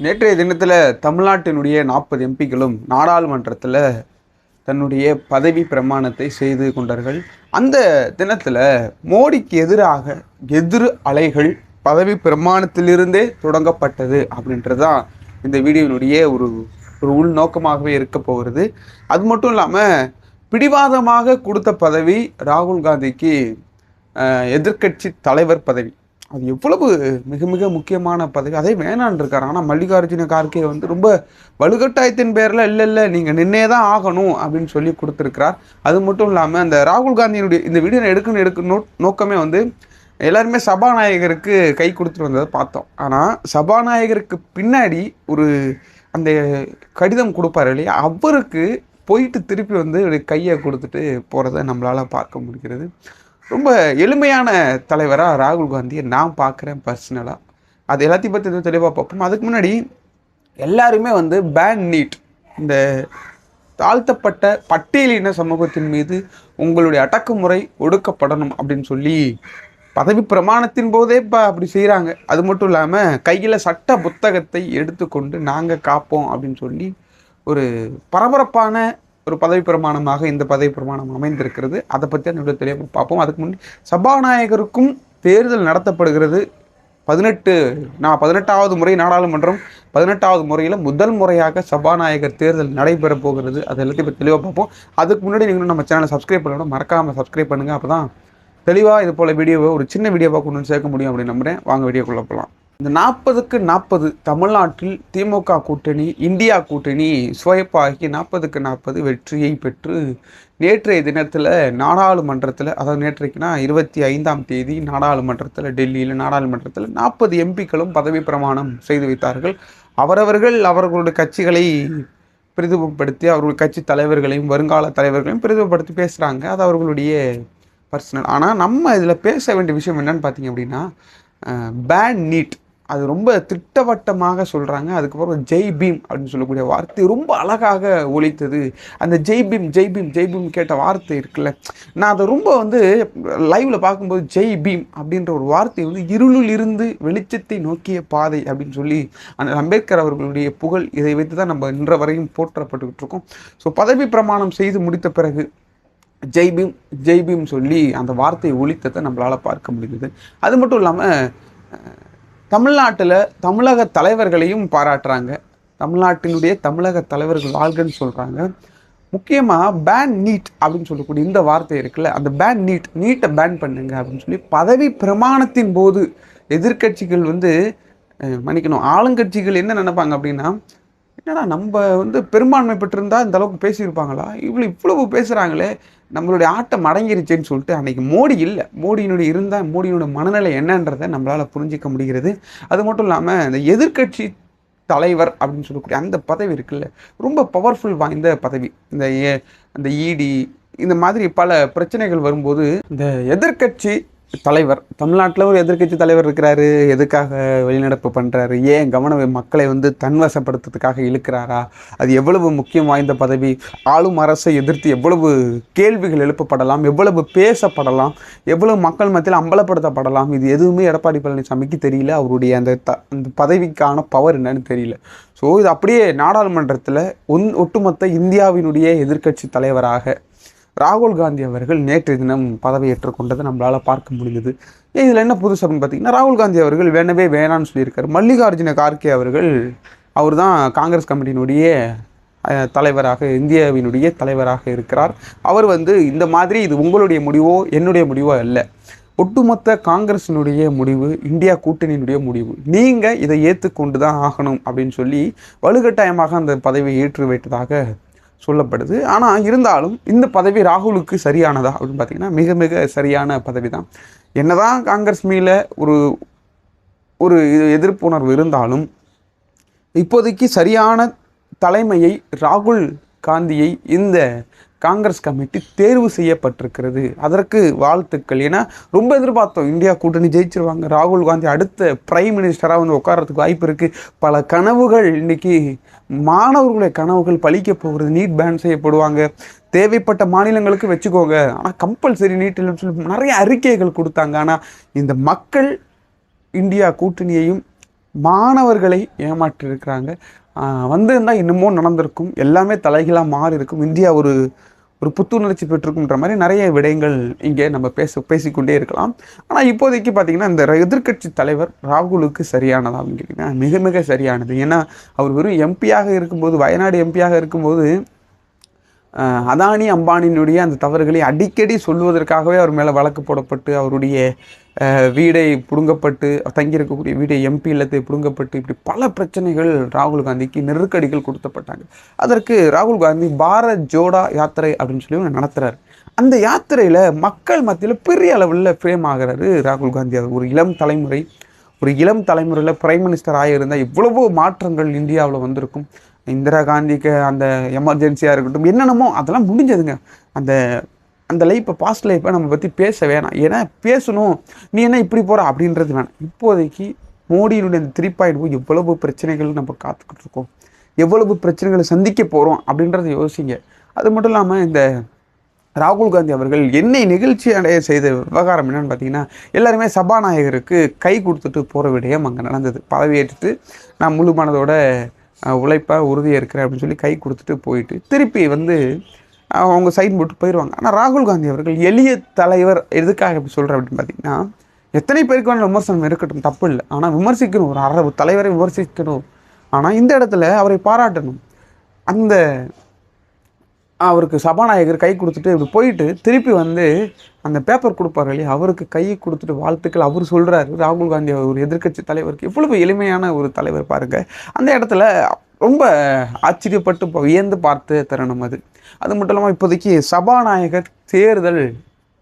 நேற்றைய தினத்தில் தமிழ்நாட்டினுடைய நாற்பது எம்பிக்களும் நாடாளுமன்றத்தில் தன்னுடைய பதவி பிரமாணத்தை செய்து கொண்டார்கள். அந்த தினத்தில் மோடிக்கு எதிராக எதிர் அலைகள் பதவி பிரமாணத்திலிருந்தே தொடங்கப்பட்டது அப்படின்றது தான் இந்த வீடியோனுடைய ஒரு ஒரு உள்நோக்கமாகவே இருக்க போகிறது. அது மட்டும் இல்லாமல் பிடிவாதமாக கொடுத்த பதவி ராகுல் காந்திக்கு எதிர்க்கட்சி தலைவர் பதவி. அது எவ்வளவு மிக மிக முக்கியமான பதவி. அதே வேணான் இருக்கார். ஆனால் மல்லிகார்ஜுன கார்கே வந்து ரொம்ப வலுக்கட்டாயத்தின் பேரில் இல்லை இல்லை நீங்கள் நின்னே தான் ஆகணும் அப்படின்னு சொல்லி கொடுத்துருக்கிறார். அது மட்டும் இல்லாமல் அந்த ராகுல் காந்தியினுடைய இந்த வீடியோ எடுக்கணும் எடுக்க நோ நோக்கமே வந்து எல்லாருமே சபாநாயகருக்கு கை கொடுத்துட்டு வந்ததை பார்த்தோம். ஆனால் சபாநாயகருக்கு பின்னாடி ஒரு அந்த கடிதம் கொடுப்பாரு இல்லையா? அவருக்கு போயிட்டு திருப்பி வந்து கையை கொடுத்துட்டு போகிறத நம்மளால் பார்க்க முடிகிறது. ரொம்ப எளிமையான தலைவராக ராகுல் காந்தியை நான் பார்க்குறேன் பர்சனலாக அது எல்லாத்தையும் பற்றி எதுவும் தெளிவாக பார்ப்போம். அதுக்கு முன்னாடி எல்லாருமே வந்து பேன் நீட் இந்த தாழ்த்தப்பட்ட பட்டியலின சமூகத்தின் மீது உங்களுடைய அடக்குமுறை ஒடுக்கப்படணும் அப்படின்னு சொல்லி பதவி பிரமாணத்தின் போதே இப்போ அப்படி செய்கிறாங்க அது மட்டும் இல்லாமல் கையில் சட்ட புத்தகத்தை எடுத்துக்கொண்டு நாங்கள் காப்போம் அப்படின்னு சொல்லி ஒரு பரபரப்பான ஒரு பதவி பிரமாணமாக இந்த பதவி பிரமாணம் அமைந்திருக்கிறது. அதை பற்றி அந்த விட தெளிவாக பார்ப்போம். அதுக்கு முன்னாடி சபாநாயகருக்கும் தேர்தல் நடத்தப்படுகிறது. பதினெட்டு நான் பதினெட்டாவது முறை நாடாளுமன்றம் பதினெட்டாவது முறையில் முதல் முறையாக சபாநாயகர் தேர்தல் நடைபெற போகிறது. அது எல்லாத்தையும் இப்போ தெளிவாக பார்ப்போம். அதுக்கு முன்னாடி நீங்கள் நம்ம சேனலை சப்ஸ்கிரைப் பண்ணணும் மறக்காமல் சப்ஸ்கிரைப் பண்ணுங்கள் அப்போ தான் தெளிவாக இது போல் வீடியோவை ஒரு சின்ன வீடியோவாக கொண்டு வந்து சேர்க்க முடியும் அப்படின்னு நம்புகிறேன் வாங்க வீடியோக்குள்ளே போகலாம் இந்த நாற்பதுக்கு நாற்பது தமிழ்நாட்டில் திமுக கூட்டணி இந்தியா கூட்டணி சுவைப்பாகி நாற்பதுக்கு நாற்பது வெற்றியை பெற்று நேற்றைய தினத்தில் நாடாளுமன்றத்தில் அதாவது நேற்றைக்குனா இருபத்தி ஐந்தாம் தேதி நாடாளுமன்றத்தில் டெல்லியில் நாடாளுமன்றத்தில் நாற்பது எம்பிக்களும் பதவி பிரமாணம் செய்து வைத்தார்கள். அவரவர்கள் அவர்களுடைய கட்சிகளை பிரதிபப்படுத்தி அவர்கள் கட்சி தலைவர்களையும் வருங்கால தலைவர்களையும் பிரதிபப்படுத்தி பேசுகிறாங்க அது அவர்களுடைய பர்சனல் ஆனால் நம்ம இதில் பேச வேண்டிய விஷயம் என்னன்னு பார்த்தீங்க அப்படின்னா பேன் நீட் அது ரொம்ப திட்டவட்டமாக சொல்கிறாங்க அதுக்கப்புறம் ஜெய் பீம் அப்படின்னு சொல்லக்கூடிய வார்த்தை ரொம்ப அழகாக ஒழித்தது அந்த ஜெய் பீம் ஜெய் பீம் ஜெய் பீம் கேட்ட வார்த்தை இருக்குல்ல. நான் அதை ரொம்ப வந்து லைவில் பார்க்கும்போது ஜெய் பீம் அப்படின்ற ஒரு வார்த்தை வந்து இருளில் இருந்து வெளிச்சத்தை நோக்கிய பாதை அப்படின்னு சொல்லி அந்த அம்பேத்கர் அவர்களுடைய புகழ் இதை வைத்து தான் நம்ம இன்ற வரையும் போற்றப்பட்டுக்கிட்டு இருக்கோம். ஸோ பதவி பிரமாணம் செய்து முடித்த பிறகு ஜெய் பீம் ஜெய் பீம் சொல்லி அந்த வார்த்தையை ஒழித்ததை நம்மளால் பார்க்க முடியுது அது மட்டும் இல்லாமல் தமிழ்நாட்டில் தமிழக தலைவர்களையும் பாராட்டுறாங்க. தமிழ்நாட்டினுடைய தமிழக தலைவர்கள் வாழ்கன்னு சொல்கிறாங்க முக்கியமாக பேன் நீட் அப்படின்னு சொல்லக்கூடிய இந்த வார்த்தை இருக்குல்ல அந்த பேன் நீட் நீட்டை பேன் பண்ணுங்க அப்படின்னு சொல்லி பதவி பிரமாணத்தின் போது எதிர்க்கட்சிகள் வந்து மன்னிக்கணும் ஆளுங்கட்சிகள் என்ன நினைப்பாங்க அப்படின்னா என்னடா நம்ம வந்து பெரும்பான்மை பெற்றிருந்தா இந்த அளவுக்கு பேசியிருப்பாங்களா? இவ்வளோ இவ்வளவு பேசுகிறாங்களே நம்மளுடைய ஆட்டம் அடங்கிருச்சேன்னு சொல்லிட்டு அன்றைக்கி மோடி இல்லை. மோடியினுடைய இருந்தால் மோடியினுடைய மனநிலை என்னன்றதை நம்மளால் புரிஞ்சிக்க முடிகிறது. அது மட்டும் இல்லாமல் இந்த எதிர்க்கட்சி தலைவர் அப்படின்னு சொல்லக்கூடிய அந்த பதவி இருக்குல்ல ரொம்ப பவர்ஃபுல் வாய்ந்த பதவி. இந்த ஏ- அந்த இடி இந்த மாதிரி பல பிரச்சனைகள் வரும்போது இந்த எதிர்க்கட்சி தலைவர். தமிழ்நாட்டில் ஒரு எதிர்க்கட்சி தலைவர் இருக்கிறாரு. எதுக்காக வெளிநடப்பு பண்ணுறாரு ஏன் கவனம் மக்களை வந்து தன்வசப்படுத்துறதுக்காக இழுக்கிறாரா? அது எவ்வளவு முக்கியம் வாய்ந்த பதவி? ஆளும் அரசை எதிர்த்து எவ்வளவு கேள்விகள் எழுப்பப்படலாம்? எவ்வளவு பேசப்படலாம்? எவ்வளவு மக்கள் மத்தியில் அம்பலப்படுத்தப்படலாம்? இது எதுவுமே எடப்பாடி பழனிசாமிக்கு தெரியல. அவருடைய அந்த த அந்த பதவிக்கான பவர் என்னன்னு தெரியல. ஸோ இது அப்படியே நாடாளுமன்றத்தில் ஒன் ஒட்டுமொத்த இந்தியாவினுடைய எதிர்க்கட்சி தலைவராக ராகுல் காந்தி அவர்கள் நேற்று தினம் பதவியேற்றுக் கொண்டதை நம்மளால் பார்க்க முடிஞ்சது இதில் என்ன புதுசு அப்படின்னு பார்த்தீங்கன்னா ராகுல் காந்தி அவர்கள் வேணவே வேணான்னு சொல்லியிருக்காரு. மல்லிகார்ஜுன கார்கே அவர்கள் அவர் தான் காங்கிரஸ் கமிட்டியினுடைய தலைவராக இந்தியாவினுடைய தலைவராக இருக்கிறார். அவர் வந்து இந்த மாதிரி இது உங்களுடைய முடிவோ என்னுடைய முடிவோ அல்ல. ஒட்டுமொத்த காங்கிரஸினுடைய முடிவு இந்தியா கூட்டணியினுடைய முடிவு. நீங்கள் இதை ஏற்றுக்கொண்டு தான் ஆகணும் அப்படின்னு சொல்லி வலுக்கட்டாயமாக அந்த பதவியை ஏற்று வைத்ததாக சொல்லப்படுது. ஆனால் இருந்தாலும் இந்த பதவி ராகுலுக்கு சரியானதா அப்படின்னு பார்த்தீங்கன்னா மிக மிக சரியான பதவி தான் என்னதான் காங்கிரஸ் மீல ஒரு ஒரு எதிர்ப்புணர்வு இருந்தாலும் இப்போதைக்கு சரியான தலைமையை ராகுல் காந்தியை இந்த காங்கிரஸ் கமிட்டி தேர்வு செய்யப்பட்டிருக்கிறது. அதற்கு வாழ்த்துக்கள். ஏன்னா ரொம்ப எதிர்பார்த்தோம். இந்தியா கூட்டணி ஜெயிச்சிருவாங்க. ராகுல் காந்தி அடுத்த பிரைம் மினிஸ்டராக வந்து உட்கார்றதுக்கு வாய்ப்பு இருக்குது பல கனவுகள் இன்னைக்கு மாணவர்களுடைய கனவுகள் பழிக்க போகிறது. நீட் பேன் செய்யப்படுவாங்க. தேவைப்பட்ட மாநிலங்களுக்கு வச்சுக்கோங்க. ஆனால் கம்பல்சரி நீட் இல்லைன்னு சொல்லி நிறைய அறிக்கைகள் கொடுத்தாங்க. ஆனால் இந்த மக்கள் இந்தியா கூட்டணியையும் மாணவர்களை ஏமாற்றிருக்கிறாங்க வந்திருந்தால் இன்னமும் நடந்திருக்கும். எல்லாமே தலைகீழாக மாறி இருக்கும் இந்தியா ஒரு ஒரு புத்துணர்ச்சி பெற்றிருக்குன்ற மாதிரி நிறைய விடயங்கள் இங்கே நம்ம பேச பேசிக்கொண்டே இருக்கலாம். ஆனால் இப்போதைக்கு பார்த்தீங்கன்னா இந்த எதிர்க்கட்சி தலைவர் ராகுலுக்கு சரியானதா அப்படின்னு கேட்டிங்கன்னா மிக மிக சரியானது. ஏன்னா அவர் வெறும் எம்பியாக இருக்கும்போது வயநாடு எம்பியாக இருக்கும்போது அதானி அம்பானியினுடைய அந்த தவறுகளை அடிக்கடி சொல்வதற்காகவே அவர் மேலே வழக்கு போடப்பட்டு அவருடைய வீடை பிடுங்கப்பட்டு தங்கியிருக்கக்கூடிய வீடை எம்பி இல்லத்தை பிடுங்கப்பட்டு இப்படி பல பிரச்சனைகள் ராகுல் காந்திக்கு நெருக்கடிகள் கொடுத்தப்பட்டாங்க. அதற்கு ராகுல் காந்தி பாரத் ஜோடா யாத்திரை அப்படின்னு சொல்லி ஒன்று நடத்துறாரு. அந்த யாத்திரையில் மக்கள் மத்தியில் பெரிய அளவில் ஃபேம் ஆகிறாரு ராகுல் காந்தி. அவர் ஒரு இளம் தலைமுறை. ஒரு இளம் தலைமுறையில் பிரைம் மினிஸ்டர் ஆகியிருந்தால் எவ்வளவோ மாற்றங்கள் இந்தியாவில் வந்திருக்கும். இந்திரா காந்திக்கு அந்த எமர்ஜென்சியாக இருக்கட்டும் என்னென்னமோ அதெல்லாம் முடிஞ்சதுங்க. அந்த அந்த லைஃப்பை பாஸ்ட் லைஃப்பை நம்ம பற்றி பேச வேணாம். ஏன்னா பேசணும். நீ என்ன இப்படி போகிற அப்படின்றது வேணாம். இப்போதைக்கு மோடியினுடைய இந்த த்ரீ பாயிண்ட் எவ்வளவு பிரச்சனைகள் நம்ம காத்துக்கிட்டு இருக்கோம்? எவ்வளவு பிரச்சனைகளை சந்திக்க போகிறோம் அப்படின்றத யோசிங்க. அது மட்டும் இல்லாமல் இந்த ராகுல் காந்தி அவர்கள் என்னை நிகழ்ச்சி அடைய செய்த விவகாரம் என்னென்னு பார்த்தீங்கன்னா எல்லாருமே சபாநாயகருக்கு கை கொடுத்துட்டு போகிற விடயம் அங்கே நடந்தது. பதவியேற்றுட்டு நான் முழு மனதோட உழைப்பாக உழைப்பா உறுதியாக இருக்கிறேன் அப்படின்னு சொல்லி கை கொடுத்துட்டு போயிட்டு திருப்பி வந்து அவங்க சைன் போட்டு போயிடுவாங்க ஆனால் ராகுல் காந்தி அவர்கள் எளிய தலைவர் எதுக்காக இப்படி சொல்கிறேன் அப்படின்னு பார்த்தீங்கன்னா எத்தனை பேருக்கு வேணாலும் விமர்சனம் இருக்கட்டும் தப்பு இல்லை. ஆனால் விமர்சிக்கணும். ஒரு அரபு தலைவரை விமர்சிக்கணும். ஆனால் இந்த இடத்துல அவரை பாராட்டணும். அந்த அவருக்கு சபாநாயகர் கை கொடுத்துட்டு இப்படி போயிட்டு திருப்பி வந்து அந்த பேப்பர் கொடுப்பார் இல்லையா? அவருக்கு கையை கொடுத்துட்டு வாழ்த்துக்கள். அவர் சொல்கிறாரு ராகுல் காந்தி ஒரு எதிர்க்கட்சி தலைவருக்கு. எவ்வளவு எளிமையான ஒரு தலைவர் பாருங்கள் அந்த இடத்துல ரொம்ப ஆச்சரியப்பட்டு வியந்து பார்த்து தருணம் அது. அது மட்டும் இல்லாமல் இப்போதைக்கு சபாநாயகர் தேர்தல்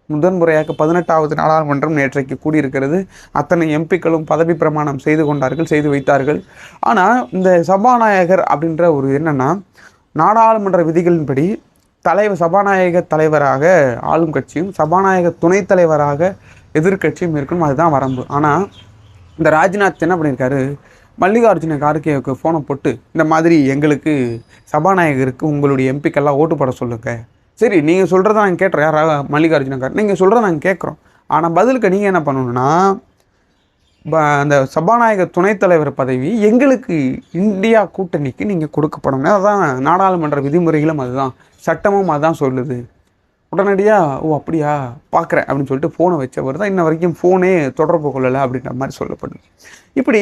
முதன்முறையாக பதினெட்டாவது நாடாளுமன்றம் நேற்றைக்கு கூடியிருக்கிறது. அத்தனை எம்பிக்களும் பதவி பிரமாணம் செய்து கொண்டார்கள் செய்து வைத்தார்கள். ஆனால் இந்த சபாநாயகர் அப்படின்ற ஒரு என்னென்னா நாடாளுமன்ற விதிகளின்படி தலைவர் சபாநாயக தலைவராக ஆளும் கட்சியும் சபாநாயக துணைத் தலைவராக எதிர்க்கட்சியும் இருக்கணும் அதுதான் வரம்பு. ஆனால் இந்த ராஜ்நாத் என்ன பண்ணியிருக்காரு மல்லிகார்ஜுன கார்கேவுக்கு ஃபோனை போட்டு இந்த மாதிரி எங்களுக்கு சபாநாயகருக்கு உங்களுடைய எம்பிக்கெல்லாம் ஓட்டு போட சொல்லுங்க. சரி நீங்கள் சொல்கிறத நாங்கள் கேட்டுறோம் யாரா? மல்லிகார்ஜுன கார் நீங்கள் சொல்கிறத நாங்கள் கேட்குறோம். ஆனால் பதிலுக்கு நீங்கள் என்ன பண்ணணுன்னா அந்த சபாநாயகர் துணைத் தலைவர் பதவி எங்களுக்கு இந்தியா கூட்டணிக்கு நீங்கள் கொடுக்கப்படணும். அதுதான் நாடாளுமன்ற விதிமுறைகளும் அதுதான். சட்டமும் அதுதான் சொல்லுது. உடனடியாக ஓ அப்படியா? பார்க்குறேன் அப்படின்னு சொல்லிட்டு ஃபோனை வச்சவர் தான் இன்ன வரைக்கும் ஃபோனே தொடர்பு கொள்ளலை அப்படின்ற மாதிரி சொல்லப்படுது. இப்படி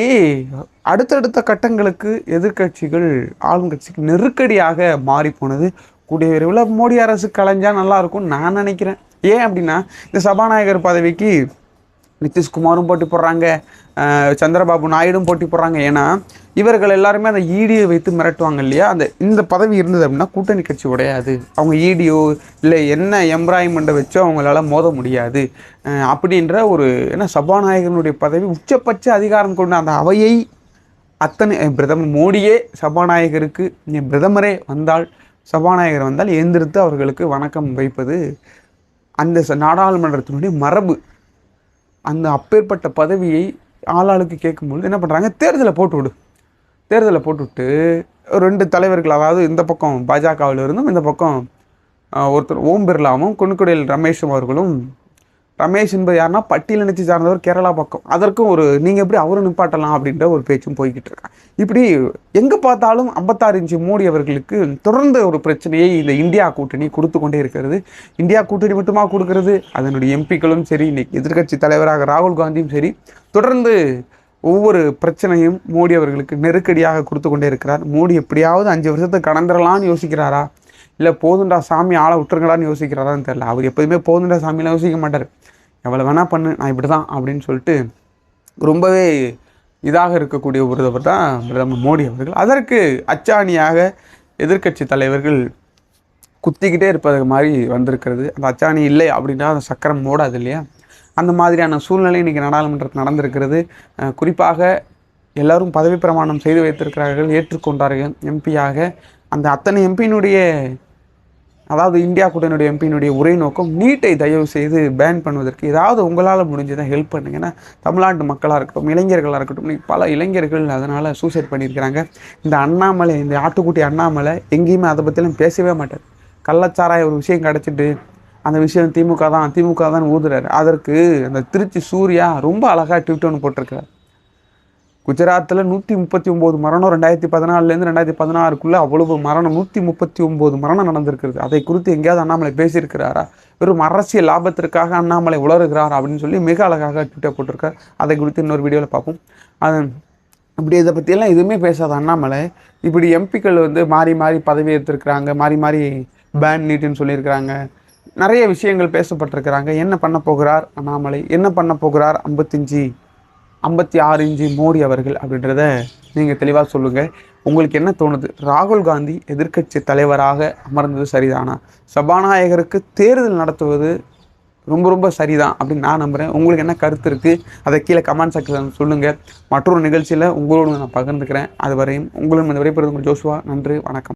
அடுத்தடுத்த கட்டங்களுக்கு எதிர்க்கட்சிகள் ஆளுங்கட்சிக்கு நெருக்கடியாக மாறி போனது. கூடிய விரைவில் மோடி அரசு கலைஞ்சால் நல்லாயிருக்கும்னு நான் நினைக்கிறேன். ஏன் அப்படின்னா இந்த சபாநாயகர் பதவிக்கு நிதிஷ்குமாரும் போட்டி போடுறாங்க சந்திரபாபு நாயுடும் போட்டி போடுறாங்க. ஏன்னா இவர்கள் எல்லாருமே அந்த ஈடியை வைத்து மிரட்டுவாங்க இல்லையா? அந்த இந்த பதவி இருந்தது அப்படின்னா கூட்டணி கட்சி உடையாது. அவங்க ஈடியோ இல்லை என்ன எம்ப்ராய்மெண்ட்டை வச்சோ அவங்களால மோத முடியாது. அப்படின்ற ஒரு என்ன சபாநாயகனுடைய பதவி உச்சபட்ச அதிகாரம் கொண்ட அந்த அவையை அத்தனை பிரதமர் மோடியே சபாநாயகருக்கு பிரதமரே வந்தால் சபாநாயகர் வந்தால் எழுந்திருத்து அவர்களுக்கு வணக்கம் வைப்பது அந்த ச- நாடாளுமன்றத்தினுடைய மரபு. அந்த அப்பேற்பட்ட பதவியை ஆளாளுக்கு கேட்கும்பொழுது என்ன பண்ணுறாங்க தேர்தலை போட்டு விடு. தேர்தலை போட்டுவிட்டு ரெண்டு தலைவர்கள் அதாவது இந்த பக்கம் பாஜகவில் இருந்தும் இந்த பக்கம் ஒருத்தர் ஓம் பிர்லாவும் குன்குடியில் ரமேஷும் அவர்களும் ரமேஷ் என்பது யாருன்னா பட்டியல் நினைச்சு சார்ந்தவர் கேரளா பக்கம். அதற்கும் ஒரு நீங்கள் எப்படி அவரை நிப்பாட்டலாம் அப்படின்ற ஒரு பேச்சும் போய்கிட்டு இருக்கான் இப்படி எங்கே பார்த்தாலும் ஐம்பத்தாறு இன்ச்சு மோடி அவர்களுக்கு தொடர்ந்து ஒரு பிரச்சனையை இந்த இந்தியா கூட்டணி கொடுத்து கொண்டே இருக்கிறது. இந்தியா கூட்டணி மட்டுமா கொடுக்கறது? அதனுடைய எம்பிக்களும் சரி இன்னைக்கு எதிர்க்கட்சி தலைவராக ராகுல் காந்தியும் சரி தொடர்ந்து ஒவ்வொரு பிரச்சனையும் மோடி அவர்களுக்கு நெருக்கடியாக கொடுத்து கொண்டே இருக்கிறார். மோடி எப்படியாவது அஞ்சு வருஷத்தை கடந்துடலான்னு யோசிக்கிறாரா? இல்லை போதுண்டா சாமி ஆளை விட்டுருங்களான்னு யோசிக்கிறாரான்னு தெரில அவர் எப்போதுமே போதுண்டா சாமியெலாம் யோசிக்க மாட்டார். எவ்வளோ வேணால் பண்ணு நான் இப்படி தான் அப்படின்னு சொல்லிட்டு ரொம்பவே இதாக இருக்கக்கூடிய ஒருவர் தான் பிரதமர் மோடி அவர்கள். அதற்கு அச்சாணியாக எதிர்க்கட்சி தலைவர்கள் குத்திக்கிட்டே இருப்பது மாதிரி வந்திருக்கிறது. அந்த அச்சாணி இல்லை அப்படின்னா அந்த சக்கரம் ஓடாது இல்லையா? அந்த மாதிரியான சூழ்நிலை இன்றைக்கி நாடாளுமன்றத்தில் நடந்திருக்கிறது. குறிப்பாக எல்லாரும் பதவி பிரமாணம் செய்து வைத்திருக்கிறார்கள் ஏற்றுக்கொண்டார்கள். எம்பியாக அந்த அத்தனை எம்பியினுடைய அதாவது இந்தியா கூட்டணியுடைய எம்பியினுடைய உரை நோக்கம் நீட்டை தயவு செய்து பேன் பண்ணுவதற்கு ஏதாவது உங்களால் முடிஞ்சதை ஹெல்ப் பண்ணுங்க. ஏன்னா தமிழ்நாட்டு மக்களாக இருக்கட்டும் இளைஞர்களாக இருக்கட்டும் பல இளைஞர்கள் அதனால் சூசைட் பண்ணியிருக்கிறாங்க. இந்த அண்ணாமலை இந்த ஆட்டுக்குட்டி அண்ணாமலை எங்கேயுமே அதை பற்றிலாம் பேசவே மாட்டார். கள்ளச்சாராய ஒரு விஷயம் கிடச்சிட்டு அந்த விஷயம் திமுக தான் திமுக தான் ஊதுறாரு. அதற்கு அந்த திருச்சி சூர்யா ரொம்ப அழகாக ட்விட் ஒன்று போட்டிருக்காரு குஜராத்தில் நூற்றி முப்பத்தி ஒம்பது மரணம் ரெண்டாயிரத்தி பதினாலுலேருந்து ரெண்டாயிரத்தி பதினாறுக்குள்ளே அவ்வளவு மரணம் நூற்றி முப்பத்தி ஒம்பது மரணம் நடந்திருக்கிறது. அதை குறித்து எங்கேயாவது அண்ணாமலை பேசியிருக்கிறாரா? வெறும் அரசியல் லாபத்திற்காக அண்ணாமலை உளறுகிறார் அப்படின்னு சொல்லி மிக அழகாக ட்விட்டர் போட்டிருக்கார். அதை குறித்து இன்னொரு வீடியோவில் பார்ப்போம். அது இப்படி இதை பற்றியெல்லாம் எதுவுமே பேசாத அண்ணாமலை இப்படி எம்பிக்கள் வந்து மாறி மாறி பதவி ஏற்றிருக்கிறாங்க மாறி மாறி பேன் நீட்டுன்னு சொல்லியிருக்கிறாங்க. நிறைய விஷயங்கள் பேசப்பட்டிருக்கிறாங்க. என்ன பண்ண போகிறார் அண்ணாமலை? என்ன பண்ண போகிறார் ஐம்பத்தஞ்சு ஐம்பத்தி ஆறு இன்ச்சு மோடி அவர்கள் அப்படின்றத நீங்கள் தெளிவாக சொல்லுங்கள் உங்களுக்கு என்ன தோணுது? ராகுல் காந்தி எதிர்க்கட்சி தலைவராக அமர்ந்தது சரிதானா? சபாநாயகருக்கு தேர்தல் நடத்துவது ரொம்ப ரொம்ப சரிதான் அப்படின்னு நான் நம்புகிறேன் உங்களுக்கு என்ன கருத்து இருக்குது அதை கீழே கமெண்ட் செக்ஷன் சொல்லுங்கள் மற்றொரு நிகழ்ச்சியில் உங்களோடு நான் பகிர்ந்துக்கிறேன். அது வரையும் உங்களும் இந்த விடைபெறுவது உங்கள் ஜோஷுவா நன்றி வணக்கம்.